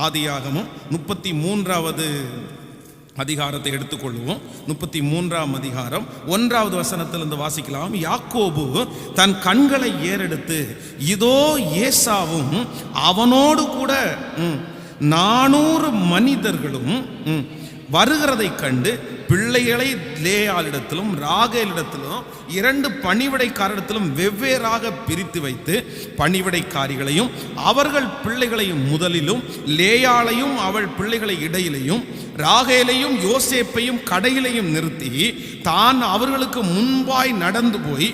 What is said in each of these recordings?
ஆதியாகமும் முப்பத்தி மூன்றாவது அதிகாரத்தை எடுத்துக்கொள்வோம். முப்பத்தி மூன்றாம் அதிகாரம் ஒன்றாவது வசனத்திலிருந்து வாசிக்கலாம். யாக்கோபு தன் கண்களை ஏறெடுத்து இதோ ஏசாவும் அவனோடு கூட ம், நானூறு மனிதர்களும் ம், கண்டு பிள்ளைகளை லேயாளிடத்திலும் ராகேலிடத்திலும் இரண்டு பணிவிடைக்காரிடத்திலும் வெவ்வேறாக பிரித்து வைத்து பணிவிடைக்காரிகளையும் அவர்கள் பிள்ளைகளையும் முதலிலும் லேயாளையும் அவள் பிள்ளைகளை இடையிலையும் ராகேலையும் யோசேப்பையும் கடையிலையும் நிறுத்தி தான் அவர்களுக்கு முன்பாய் நடந்து போய்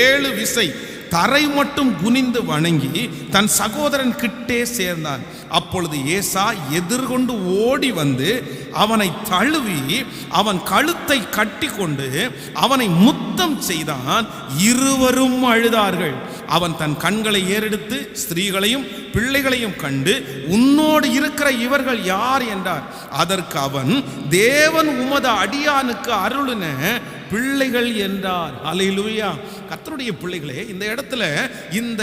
ஏழு விசை தரை மட்டும் குனிந்து வணங்கி தன் சகோதரன் கிட்டே சேர்ந்தான். அப்பொழுது ஏசா எதிர்கொண்டு ஓடி வந்து அவனை தழுவி அவன் கழுத்தை கட்டி கொண்டு அவனை முத்தம் செய்தான். இருவரும் அழுதார்கள். அவன் தன் கண்களை ஏறெடுத்து ஸ்திரீகளையும் பிள்ளைகளையும் கண்டு உன்னோடு இருக்கிற இவர்கள் யார் என்றார். அதற்கு அவன் தேவன் உமது அடியானுக்கு அருளின பிள்ளைகள் என்றார். அலையிலுயா கத்தருடைய பிள்ளைகளே இந்த இடத்துல இந்த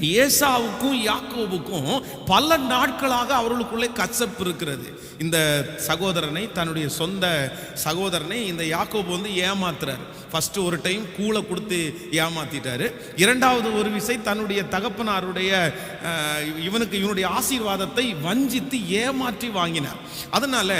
ஏசாவுக்கும் யாக்கோவுக்கும் பல நாட்களாக அவர்களுக்குள்ளே கசப்பு இருக்கிறது. இந்த சகோதரனை தன்னுடைய சொந்த சகோதரனை இந்த யாக்கோபு வந்து ஏமாத்துறாரு. ஃபஸ்ட்டு ஒரு டைம் கூலை கொடுத்து ஏமாத்திட்டாரு. இரண்டாவது ஒரு விசை தன்னுடைய தகப்பனாருடைய இவனுக்கு இவனுடைய ஆசீர்வாதத்தை வஞ்சித்து ஏமாற்றி வாங்கினார். அதனால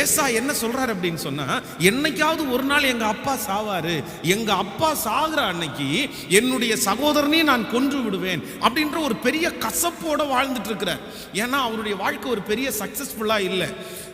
ஏசா என்ன சொல்றாரு அப்படின்னு சொன்னா என்னைக்காவது ஒரு நாள் எங்க அப்பா சாவாரு. எங்க அப்பா சாகுற அன்னைக்கு என்னுடைய சகோதரனையும் நான் கொன்று விடுவேன். அப்படின்ற ஒரு பெரிய கசப்போட வாழ்ந்துட்டு இருக்கிறார். ஏன்னா அவருடைய வாழ்க்கை ஒரு பெரிய சக்ஸஸ்ஃபுல்லாக இல்லை.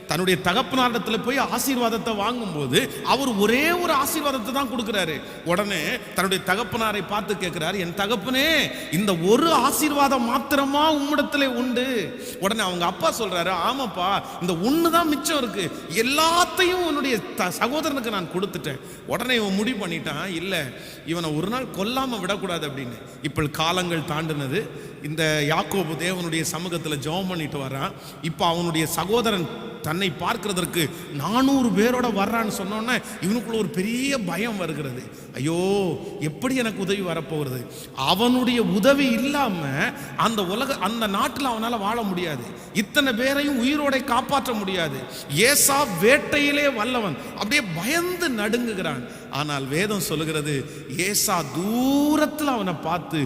தன்னுடைய தகப்பனாரிடத்தில் போய் ஆசீர்வாதத்தை வாங்கும்போது அவர் ஒரே ஒரு ஆசீர்வாதத்தை தான் கொடுக்குறாரு. உடனே தன்னுடைய தகப்பனாரை பார்த்து கேட்குறாரு என் தகப்பனே இந்த ஒரு ஆசீர்வாதம் மாத்திரமா உம்மிடத்துல உண்டு? உடனே அவங்க அப்பா சொல்றாரு ஆமாப்பா இந்த ஒன்று தான் மிச்சம் இருக்கு. எல்லாத்தையும் உன்னுடைய த- சகோதரனுக்கு நான் கொடுத்துட்டேன். உடனே இவன் முடிவு பண்ணிட்டான் இல்லை இவனை ஒரு நாள் கொல்லாமல் விடக்கூடாது அப்படின்னு. இப்போ காலங்கள் தாண்டினது. இந்த யாக்கோபு தேவனுடைய சமூகத்தில் ஜெபம் பண்ணிட்டு வரான் இப்போ அவனுடைய சகோதரன் தன்னை பார்க்கிறதற்கு நானூறு பேரோட வர்றான்னு சொன்னோன்னே இவனுக்குள்ள ஒரு பெரிய பயம் வருகிறது. ஐயோ எப்படி எனக்கு உதவி வரப்போகிறது? அவனுடைய உதவி இல்லாமல் அந்த உலக அந்த நாட்டில் அவனால் வாழ முடியாது. இத்தனை பேரையும் உயிரோட காப்பாற்ற முடியாது. ஏசா வேட்டையிலே வல்லவன். அப்படியே பயந்து நடுங்குகிறான். ஆனால் வேதம் சொல்லுகிறது ஏசா தூரத்தில் அவனை பார்த்து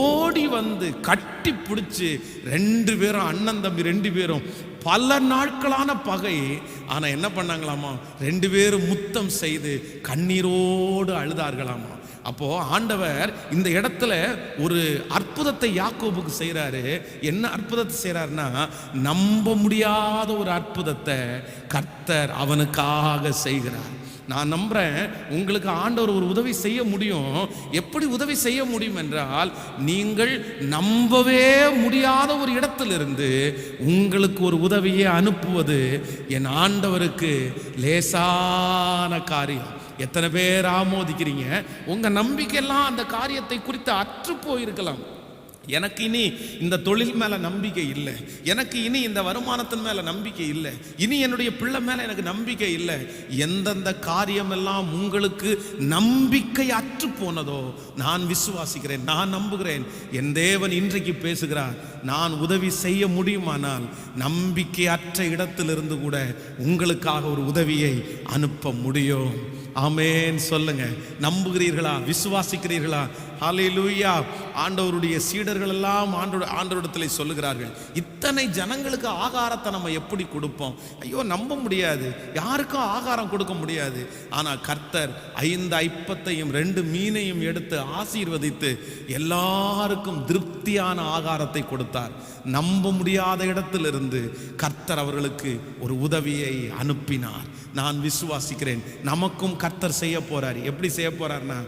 ஓடி வந்து கட்டி பிடிச்சி ரெண்டு பேரும் அண்ணன் தம்பி ரெண்டு பேரும் பல நாட்களான பகை. ஆனால் என்ன பண்ணாங்களாமா? ரெண்டு பேரும் முத்தம் செய்து கண்ணீரோடு அழுதார்களாமா? அப்போ ஆண்டவர் இந்த இடத்துல ஒரு அற்புதத்தை யாக்கோபுக்கு செய்கிறாரு என்ன அற்புதத்தை செய்கிறாருன்னா நம்ப முடியாத ஒரு அற்புதத்தை கர்த்தர் அவனுக்காக செய்கிறார். நான் நம்புறேன் உங்களுக்கு ஆண்டவர் ஒரு உதவி செய்ய முடியும். எப்படி உதவி செய்ய முடியும் என்றால் நீங்கள் நம்பவே முடியாத ஒரு இடத்திலிருந்து உங்களுக்கு ஒரு உதவியை அனுப்புவது என் ஆண்டவருக்கு லேசான காரியம். எத்தனை பேர் ஆமோதிக்கிறீங்க? உங்கள் நம்பிக்கையெல்லாம் அந்த காரியத்தை குறித்து அற்று போயிருக்கலாம் எனக்கு இனி இந்த தொழில் மேலே நம்பிக்கை இல்லை. எனக்கு இனி இந்த வருமானத்தின் மேலே நம்பிக்கை இல்லை. இனி என்னுடைய பிள்ளை மேலே எனக்கு நம்பிக்கை இல்லை. எந்தெந்த காரியமெல்லாம் உங்களுக்கு நம்பிக்கை அற்று போனதோ நான் விசுவாசிக்கிறேன் நான் நம்புகிறேன். என் தேவன் இன்றைக்கு பேசுகிறார் நான் உதவி செய்ய முடியுமானால் நம்பிக்கை அற்ற இடத்திலிருந்து கூட உங்களுக்காக ஒரு உதவியை அனுப்ப முடியும். ஆமேன். சொல்லுங்க. நம்புகிறீர்களா? விசுவாசிக்கிறீர்களா? ஹalleluya. ஆண்டவருடைய சீடர்கள் எல்லாம் ஆண்டோட ஆண்டவரிடத்தில் சொல்லுகிறார்கள். இத்தனை ஜனங்களுக்கு ஆகாரத்தை நம்ம எப்படி கொடுப்போம்? ஐயோ நம்ப முடியாது. யாருக்கும் ஆகாரம் கொடுக்க முடியாது. ஆனால் கர்த்தர் ஐந்து ஐப்பத்தையும் ரெண்டு மீனையும் எடுத்து ஆசீர்வதித்து எல்லாருக்கும் திருப்தியான ஆகாரத்தை கொடுத்தார். நம்ப முடியாத இடத்திலிருந்து கர்த்தர் அவர்களுக்கு ஒரு உதவியை அனுப்பினார். நான் விசுவாசிக்கிறேன். நமக்கும் கர்த்தர் செய்ய போறார். எப்படி செய்ய போறார்னா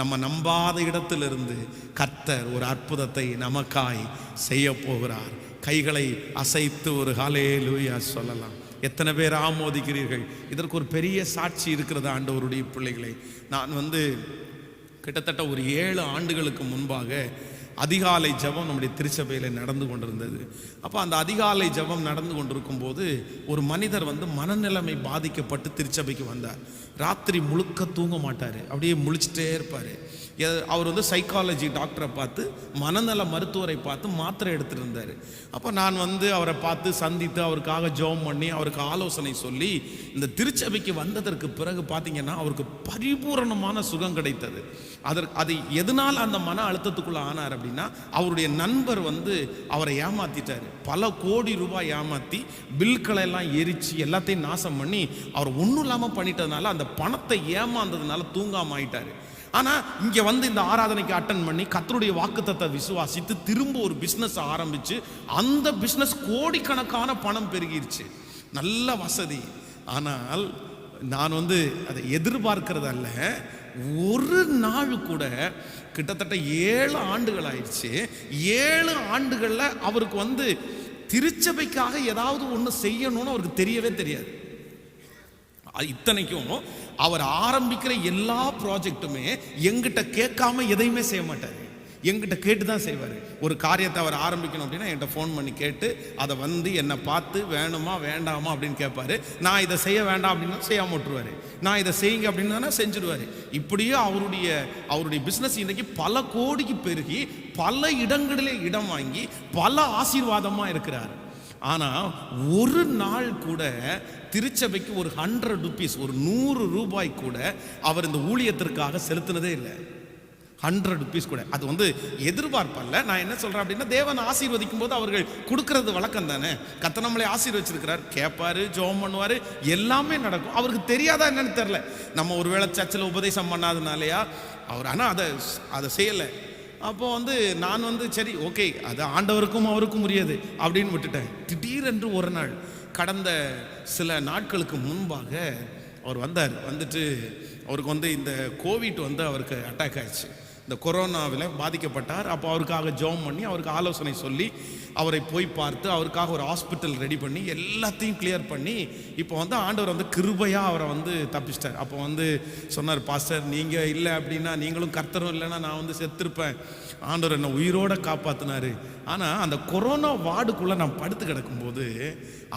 நம்ம நம்பாத இடத்திலிருந்து கர்த்தர் ஒரு அற்புதத்தை நமக்காய் செய்ய போகிறார். கைகளை அசைத்து ஒரு ஹாலே லூயா சொல்லலாம். எத்தனை பேர் ஆமோதிக்கிறீர்கள்? இதற்கு ஒரு பெரிய சாட்சி இருக்கிறது ஆண்டவருடைய பிள்ளைகளை. நான் வந்து கிட்டத்தட்ட ஒரு ஏழு ஆண்டுகளுக்கு முன்பாக அதிகாலை ஜெபம் நம்முடைய திருச்சபையில் நடந்து கொண்டிருந்தது. அப்போ அந்த அதிகாலை ஜெபம் நடந்து கொண்டிருக்கும் போது ஒரு மனிதர் வந்து மனநிலைமை பாதிக்கப்பட்டு திருச்சபைக்கு வந்தார். ராத்திரி முழுக்க தூங்க மாட்டார். அப்படியே முழிச்சிட்டே இருப்பார். அவர் வந்து சைக்காலஜி டாக்டரை பார்த்து மனநல மருத்துவரை பார்த்து மாத்திரை எடுத்துருந்தார். இருந்தார் அப்போ நான் வந்து அவரை பார்த்து சந்தித்து அவருக்காக ஜெபம் பண்ணி அவருக்கு ஆலோசனை சொல்லி இந்த திருச்சபைக்கு வந்ததற்கு பிறகு பார்த்தீங்கன்னா அவருக்கு பரிபூரணமான சுகம் கிடைத்தது. அதற்கு அது எதனால் அந்த மன அழுத்தத்துக்குள்ளே ஆனார் அப்படின்னா அவருடைய நண்பர் வந்து அவரை ஏமாற்றிட்டார் பல கோடி ரூபாய் ஏமாத்தி பில்களை எல்லாம் எரிச்சு எல்லாத்தையும் நாசம் பண்ணி அவர் ஒன்றும் இல்லாமல் பண்ணிட்டதுனால அந்த பணத்தை ஏமாந்ததுனால தூங்காமல் ஆயிட்டார். ஆனால் இங்கே வந்து இந்த ஆராதனைக்கு அட்டன் பண்ணி கத்தருடைய வாக்குத்தத்தை விசுவாசித்து திரும்ப ஒரு பிஸ்னஸ் ஆரம்பித்து அந்த பிஸ்னஸ் கோடிக்கணக்கான பணம் பெருகிருச்சு. நல்ல வசதி. ஆனால் நான் வந்து அதை எதிர்பார்க்கிறது அல்ல. ஒரு நாள் கூட கிட்டத்தட்ட ஏழு ஆண்டுகள் ஆயிடுச்சு. ஏழு ஆண்டுகளில் அவருக்கு வந்து திருச்சபைக்காக ஏதாவது ஒன்று செய்யணும்னு அவருக்கு தெரியவே தெரியாது. அது இத்தனைக்கும் அவர் ஆரம்பிக்கிற எல்லா ப்ராஜெக்ட்டுமே எங்கிட்ட கேட்காம எதையுமே செய்ய மாட்டார். எங்கிட்ட கேட்டு தான் செய்வார். ஒரு காரியத்தை அவர் ஆரம்பிக்கணும் அப்படின்னா என்கிட்ட ஃபோன் பண்ணி கேட்டு அதை வந்து என்னை பார்த்து வேணுமா வேண்டாமா அப்படின்னு கேட்பாரு. நான் இதை செய்ய வேண்டாம் அப்படின்னா செய்யாம விட்டுருவார். நான் இதை செய்யுங்க அப்படின்னு செஞ்சுருவாரு. இப்படியே அவருடைய அவருடைய பிஸ்னஸ் இன்றைக்கி பல கோடிக்கு பெருகி பல இடங்களிலே இடம் வாங்கி பல ஆசீர்வாதமாக இருக்கிறார். ஆனால் ஒரு நாள் கூட திருச்சபைக்கு ஒரு ஹண்ட்ரட் ருபீஸ் ஒரு நூறு ரூபாய் கூட அவர் இந்த ஊழியத்திற்காக செலுத்தினதே இல்லை. ஹண்ட்ரட் ருபீஸ் கூட. அது வந்து எதிர்பார்ப்பல்ல. நான் என்ன சொல்கிறேன் அப்படின்னா தேவன் ஆசீர்வதிக்கும் போது அவர்கள் கொடுக்கறது வழக்கம் தானே. கத்த நம்மளை ஆசீர்வச்சிருக்கிறார். கேட்பார் ஜோம் பண்ணுவார் எல்லாமே நடக்கும். அவருக்கு தெரியாதா என்னன்னு தெரில நம்ம ஒருவேளை சர்ச்சில் உபதேசம் பண்ணாதனாலையா? அவர் ஆனால் அதை அதை செய்யலை. அப்போது வந்து நான் வந்து சரி ஓகே அது ஆண்டவருக்கும் அவருக்கும் உரியது அப்படின்னு விட்டுட்டேன். திடீரென்று ஒரு நாள் கடந்த சில நாட்களுக்கு முன்பாக அவர் வந்தார். வந்துட்டு அவருக்கு வந்து இந்த கோவிட் வந்து அவருக்கு அட்டாக் ஆயிடுச்சு. இந்த கொரோனாவில் பாதிக்கப்பட்டார். அப்போ அவருக்காக ஜெபம் பண்ணி அவருக்கு ஆலோசனை சொல்லி அவரை போய் பார்த்து அவருக்காக ஒரு ஹாஸ்பிட்டல் ரெடி பண்ணி எல்லாத்தையும் கிளியர் பண்ணி இப்போ வந்து ஆண்டவர் வந்து கிருபையாக அவரை வந்து தப்பிச்சிட்டார். அப்போ வந்து சொன்னார் பாஸ்டர் நீங்கள் இல்லை அப்படின்னா நீங்களும் கர்த்தரும் இல்லைன்னா நான் வந்து செத்துருப்பேன். ஆண்டவர் என்னை உயிரோட காப்பாற்றினார் ஆனால் அந்த கொரோனா வார்டுக்குள்ளே நான் படுத்து கிடக்கும்போது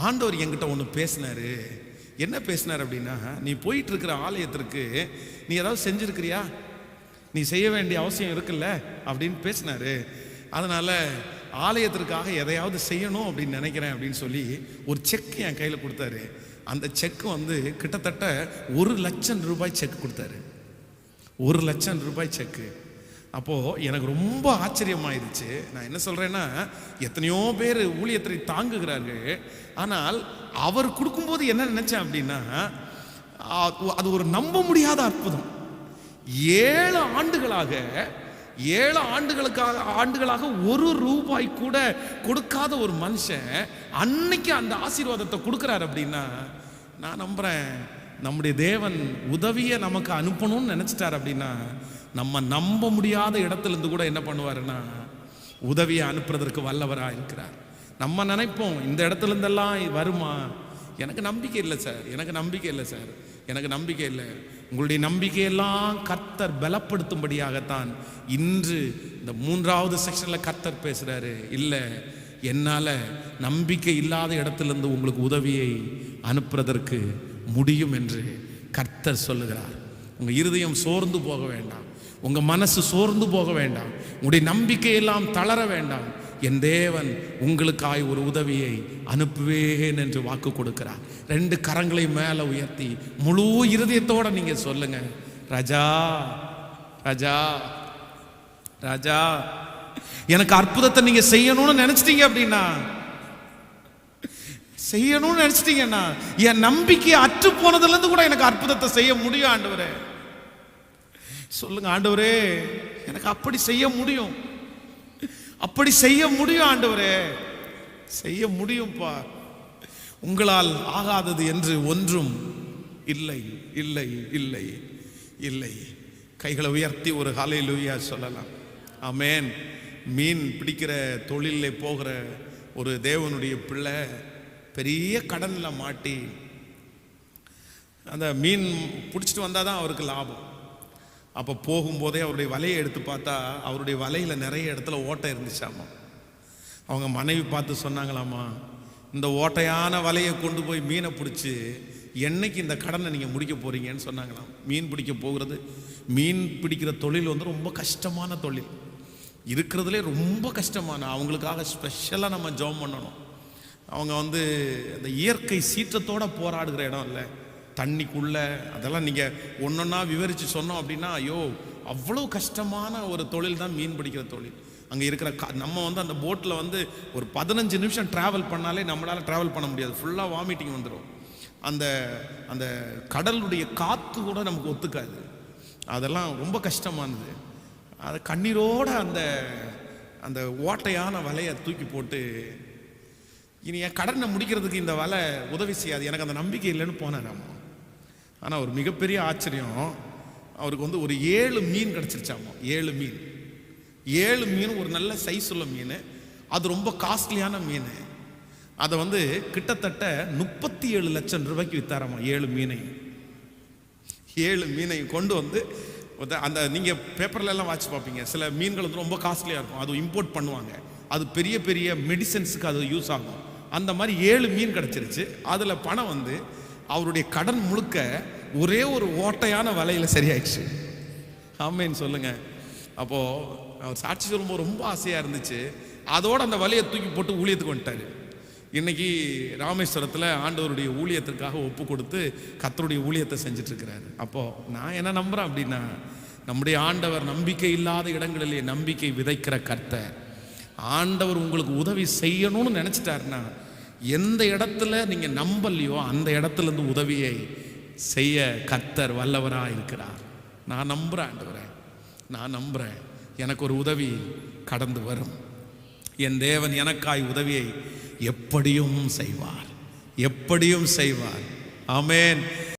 ஆண்டவர் என்கிட்ட ஒன்று பேசினார். என்ன பேசினார் அப்படின்னா நீ போயிட்டு இருக்கிற ஆலயத்திற்கு நீ ஏதாவது செஞ்சுருக்கிறியா? நீ செய்ய வேண்டிய அவசியம் இருக்குல்ல? அப்படின்னு பேசினாரு. அதனால ஆலயத்திற்காக எதையாவது செய்யணும் அப்படின்னு நினைக்கிறேன் அப்படின்னு சொல்லி ஒரு செக் என் கையில் கொடுத்தாரு. அந்த செக் வந்து கிட்டத்தட்ட ஒரு லட்சம் ரூபாய் செக் கொடுத்தாரு. ஒரு லட்சம் ரூபாய் செக்கு அப்போது எனக்கு ரொம்ப ஆச்சரியமாயிருச்சு. நான் என்ன சொல்கிறேன்னா எத்தனையோ பேர் ஊழியத்தை தாங்குகிறார்கள். ஆனால் அவர் கொடுக்கும்போது என்ன நினச்சேன் அப்படின்னா அது ஒரு நம்ப முடியாத அற்புதம். ஏழு ஆண்டுகளாக ஏழு ஆண்டுகளுக்காக ஆண்டுகளாக ஒரு ரூபாய் கூட கொடுக்காத ஒரு மனுஷன் அன்னைக்கு அந்த ஆசீர்வாதத்தை கொடுக்குறாரு அப்படின்னா நான் நம்புறேன் நம்முடைய தேவன் உதவியை நமக்கு அனுப்பணும்னு நினச்சிட்டார் அப்படின்னா நம்ம நம்ப முடியாத இடத்துல இருந்து கூட என்ன பண்ணுவாருன்னா உதவியை அனுப்புறதற்கு வல்லவராக இருக்கிறார். நம்ம நினைப்போம் இந்த இடத்துல இருந்தெல்லாம் வருமா? எனக்கு நம்பிக்கை இல்லை சார் எனக்கு நம்பிக்கை இல்லை சார். எனக்கு நம்பிக்கை இல்லை. உங்களுடைய நம்பிக்கையெல்லாம் கர்த்தர் பலப்படுத்தும்படியாகத்தான் இன்று இந்த மூன்றாவது செக்ஷனில் கர்த்தர் பேசுகிறாரு இல்லை என்னால் நம்பிக்கை இல்லாத இடத்துலேருந்து உங்களுக்கு உதவியை அனுப்புறதற்கு முடியும் என்று கர்த்தர் சொல்லுகிறார். உங்கள் இருதயம் சோர்ந்து போக வேண்டாம். உங்கள் மனசு சோர்ந்து போக வேண்டாம். உங்களுடைய நம்பிக்கையெல்லாம் தளர வேண்டாம். என் தேவன் உங்களுக்காய் ஒரு உதவியை அனுப்புவேன் என்று வாக்கு கொடுக்கிறார். ரெண்டு கரங்களை மேலே உயர்த்தி முழு இருதயத்தோட நீங்க சொல்லுங்க. ராஜா ராஜா ராஜா எனக்கு அற்புதத்தை நீங்க செய்யணும்னு நினைச்சிட்டீங்க அப்படின்னா செய்யணும்னு நினைச்சிட்டீங்கன்னா என் நம்பிக்கை அற்று போனதுல இருந்து கூட எனக்கு அற்புதத்தை செய்ய முடியும் ஆண்டவரே. சொல்லுங்க ஆண்டவரே எனக்கு அப்படி செய்ய முடியும். அப்படி செய்ய முடியும் ஆண்டவரே. செய்ய முடியும்ப்பா உங்களால் ஆகாதது என்று ஒன்றும் இல்லை இல்லை இல்லை இல்லை. கைகளை உயர்த்தி ஒரு ஹalleluya சொல்லலாம். ஆமேன். மீன் பிடிக்கிற தொழிலில் போகிற ஒரு தேவனுடைய பிள்ளை பெரிய கடனில் மாட்டி அந்த மீன் பிடிச்சிட்டு வந்தால் தான் அவருக்கு லாபம். அப்போ போகும்போதே அவருடைய வலையை எடுத்து பார்த்தா அவருடைய வலையில் நிறைய இடத்துல ஓட்டை இருந்துச்சாமா? அவங்க மனைவி பார்த்து சொன்னாங்களாமா இந்த ஓட்டையான வலையை கொண்டு போய் மீனை பிடிச்சி என்னைக்கு இந்த கடனை நீங்கள் முடிக்க போகிறீங்கன்னு சொன்னாங்களாம். மீன் பிடிக்க போகிறது மீன் பிடிக்கிற தொழில் வந்து ரொம்ப கஷ்டமான தொழில். இருக்கிறதுலே ரொம்ப கஷ்டமான அவங்களுக்காக ஸ்பெஷலாக நம்ம ஜெபம் பண்ணணும். அவங்க வந்து அந்த இயற்கை சீற்றத்தோடு போராடுகிற இடம் இல்லை. தண்ணிக்குள்ள அதெல்லாம் நீங்கள் ஒன்றொன்னா விவரித்து சொன்னோம் அப்படின்னா ஐயோ அவ்வளோ கஷ்டமான ஒரு தொழில் தான் மீன் பிடிக்கிற தொழில். அங்கே இருக்கிற க நம்ம வந்து அந்த போட்டில் வந்து ஒரு பதினஞ்சு நிமிஷம் ட்ராவல் பண்ணாலே நம்மளால் ட்ராவல் பண்ண முடியாது. ஃபுல்லாக வாமிட்டிங் வந்துடும் அந்த அந்த கடலுடைய காற்று கூட நமக்கு ஒத்துக்காது. அதெல்லாம் ரொம்ப கஷ்டமானது. அது கண்ணீரோட அந்த அந்த ஓட்டையான வலையை தூக்கி போட்டு இனி என் கடனை முடிக்கிறதுக்கு இந்த வலை உதவி செய்யாது. எனக்கு அந்த நம்பிக்கை இல்லைன்னு போனேன் நம்ம ஆனால் ஒரு மிகப்பெரிய ஆச்சரியம் அவருக்கு வந்து ஒரு ஏழு மீன் கிடச்சிருச்சாமோ? ஏழு மீன். ஏழு மீன் ஒரு நல்ல சைஸ் உள்ள மீன். அது ரொம்ப காஸ்ட்லியான மீன். அதை வந்து கிட்டத்தட்ட முப்பத்தி ஏழு லட்சம் ரூபாய்க்கு வித்தாராமா ஏழு மீனையும் ஏழு மீனையும் கொண்டு வந்து அந்த நீங்கள் பேப்பர்ல எல்லாம் வாட்சி பார்ப்பீங்க. சில மீன்கள் வந்து ரொம்ப காஸ்ட்லியாக இருக்கும். அது இம்போர்ட் பண்ணுவாங்க. அது பெரிய பெரிய மெடிசன்ஸுக்கு அது யூஸ் ஆகும். அந்த மாதிரி ஏழு மீன் கிடச்சிருச்சு. அதில் பணம் வந்து அவருடைய கடன் முழுக்க ஒரே ஒரு ஓட்டையான வலையில் சரியாயிடுச்சு. ஆமேன்னு சொல்லுங்க. அப்போது அவர் சாட்சி சொல்லும்போது ரொம்ப ஆசையாக இருந்துச்சு. அதோட அந்த வலையை தூக்கி போட்டு ஊழியத்துக்கு வந்துட்டாரு. இன்னைக்கு ராமேஸ்வரத்தில் ஆண்டவருடைய ஊழியத்திற்காக ஒப்பு கொடுத்து கத்தருடைய ஊழியத்தை செஞ்சிட்ருக்கிறாரு. அப்போது நான் என்ன நம்புறேன் அப்படின்னா நம்முடைய ஆண்டவர் நம்பிக்கை இல்லாத இடங்களிலே நம்பிக்கை விதைக்கிற கர்த்தர். ஆண்டவர் உங்களுக்கு உதவி செய்யணும்னு நினச்சிட்டாருன்னா எந்த இடத்துல நீங்கள் நம்பலையோ அந்த இடத்துல இருந்து உதவியை செய்ய கத்தர் வல்லவராக இருக்கிறார் நான் நம்புகிறேன் ஆண்டவரே. நான் நம்புகிறேன் எனக்கு ஒரு உதவி கடந்து வரும். என் தேவன் எனக்காய் உதவியை எப்படியும் செய்வார். எப்படியும் செய்வார். ஆமென்.